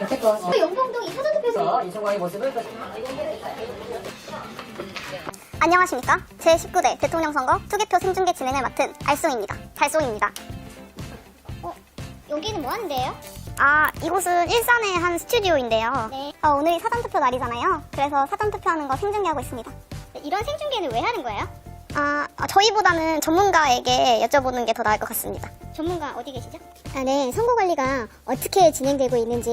여태껏 어, 영동동 이 사전투표소 이 정황의 모습을 또 안녕하십니까. 제19대 대통령 선거 투개표 생중계 진행을 맡은 알송입니다. 달송입니다. 어, 여기는 뭐 하는데요? 아, 이곳은 일산의 한 스튜디오인데요. 네. 어, 오늘이 사전투표 날이잖아요. 그래서 사전투표하는 거 생중계하고 있습니다. 이런 생중계는 왜 하는 거예요? 아, 어, 저희보다는 전문가에게 여쭤보는 게 더 나을 것 같습니다. 전문가 어디 계시죠? 아, 네. 선거관리가 어떻게 진행되고 있는지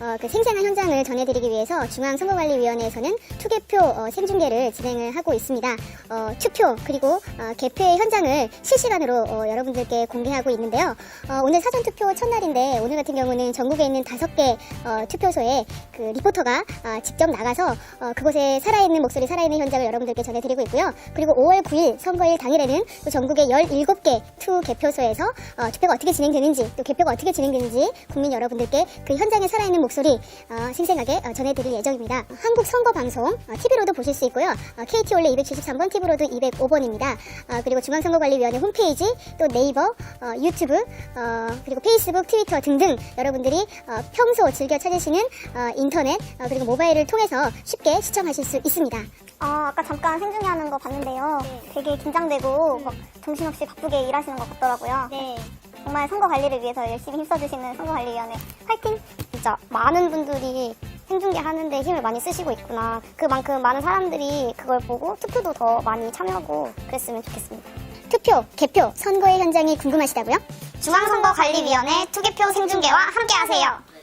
어, 그 생생한 현장을 전해드리기 위해서 중앙선거관리위원회에서는 투개표 어, 생중계를 진행을 하고 있습니다. 어, 투표 그리고 어, 개표의 현장을 실시간으로 어, 여러분들께 공개하고 있는데요. 어, 오늘 사전투표 첫날인데 오늘 같은 경우는 전국에 있는 다섯 개 어, 투표소에 그 리포터가 어, 직접 나가서 어, 그곳에 살아있는 목소리 살아있는 현장을 여러분들께 전해드리고 있고요. 그리고 5월 9일 선거일 당일에는 또 전국의 17개 투 개표소에서 어, 투표가 어떻게 진행되는지 또 개표가 어떻게 진행되는지 국민 여러분들께 그 현장에 살아있는 목소리 어, 생생하게 어, 전해드릴 예정입니다. 한국 선거 방송 TV로도 보실 수 있고요. 어, KT 올레 273번, TV로도 205번입니다. 그리고 중앙선거관리위원회 홈페이지 또 네이버, 어, 유튜브 어, 그리고 페이스북, 트위터 등등 여러분들이 어, 평소 즐겨 찾으시는 어, 인터넷 어, 그리고 모바일을 통해서 쉽게 시청하실 수 있습니다. 아, 아까 잠깐 생중계 하는 거 봤는데요. 되게 긴장되고 막 정신없이 바쁘게 일하시는 것 같더라고요. 네. 정말 선거 관리를 위해서 열심히 힘써주시는 선거관리위원회 화이팅! 진짜 많은 분들이 생중계 하는데 힘을 많이 쓰시고 있구나. 그만큼 많은 사람들이 그걸 보고 투표도 더 많이 참여하고 그랬으면 좋겠습니다. 투표, 개표, 선거의 현장이 궁금하시다고요? 중앙선거관리위원회 투개표 생중계와 함께하세요.